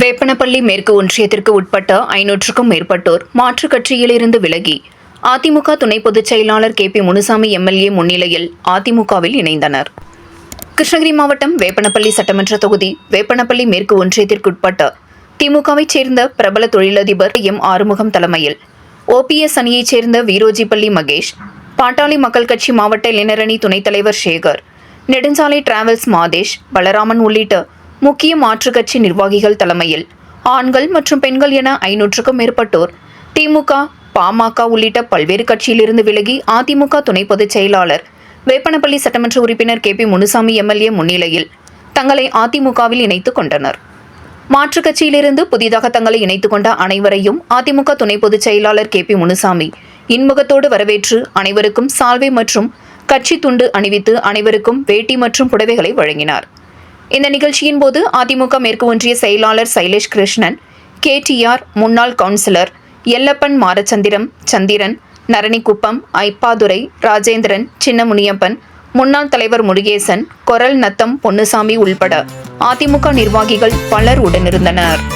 வேப்பனப்பள்ளி மேற்கு ஒன்றியத்திற்கு உட்பட்ட ஐநூற்றுக்கும் மேற்பட்டோர் மாற்றுக் கட்சியிலிருந்து விலகி அதிமுக துணை பொதுச் செயலாளர் கே. பி. முனுசாமி எம்எல்ஏ முன்னிலையில் அதிமுகவில் இணைந்தனர். கிருஷ்ணகிரி மாவட்டம் வேப்பனப்பள்ளி சட்டமன்ற தொகுதி வேப்பனப்பள்ளி மேற்கு ஒன்றியத்திற்குட்பட்ட திமுகவைச் சேர்ந்த பிரபல தொழிலதிபர் எம். ஆறுமுகம் தலைமையில் ஓபிஎஸ் அணியைச் சேர்ந்த வீரோஜிப்பள்ளி மகேஷ் பாட்டாளி மக்கள் கட்சி மாவட்ட இளைஞரணி துணைத் தலைவர் சேகர் நெடுஞ்சாலை டிராவல்ஸ் மாதேஷ் பலராமன் உள்ளிட்ட முக்கிய மாற்றுக் கட்சி நிர்வாகிகள் தலைமையில். ஆண்கள் மற்றும் பெண்கள் என ஐநூற்றுக்கும் மேற்பட்டோர். திமுக பாமக உள்ளிட்ட பல்வேறு கட்சியிலிருந்து விலகி அதிமுக துணை பொதுச் செயலாளர். வேப்பனப்பள்ளி சட்டமன்ற உறுப்பினர் கே பி முனுசாமி எம்எல்ஏ முன்னிலையில் தங்களை அதிமுகவில் இணைத்துக் கொண்டனர். மாற்றுக் கட்சியிலிருந்து புதிதாக தங்களை இணைத்துக் கொண்ட அனைவரையும் அதிமுக துணை பொதுச் செயலாளர் கே பி முனுசாமி இன்முகத்தோடு வரவேற்று அனைவருக்கும் சால்வை மற்றும் கட்சி துண்டு அணிவித்து அனைவருக்கும் வேட்டி மற்றும் புடவைகளை வழங்கினார். இந்த நிகழ்ச்சியின் போது அதிமுக மேற்கு ஒன்றிய செயலாளர் சைலேஷ் கிருஷ்ணன் கேடிஆர் முன்னாள் கவுன்சிலர் எல்லப்பன் மாரச்சந்திரம் சந்திரன் நரணிக்குப்பம் ஐப்பாதுரை ராஜேந்திரன் சின்னமுனியப்பன் முன்னாள் தலைவர் முருகேசன் கொரல் நத்தம் பொன்னுசாமி உள்பட அதிமுக நிர்வாகிகள் பலர் உடனிருந்தனர்.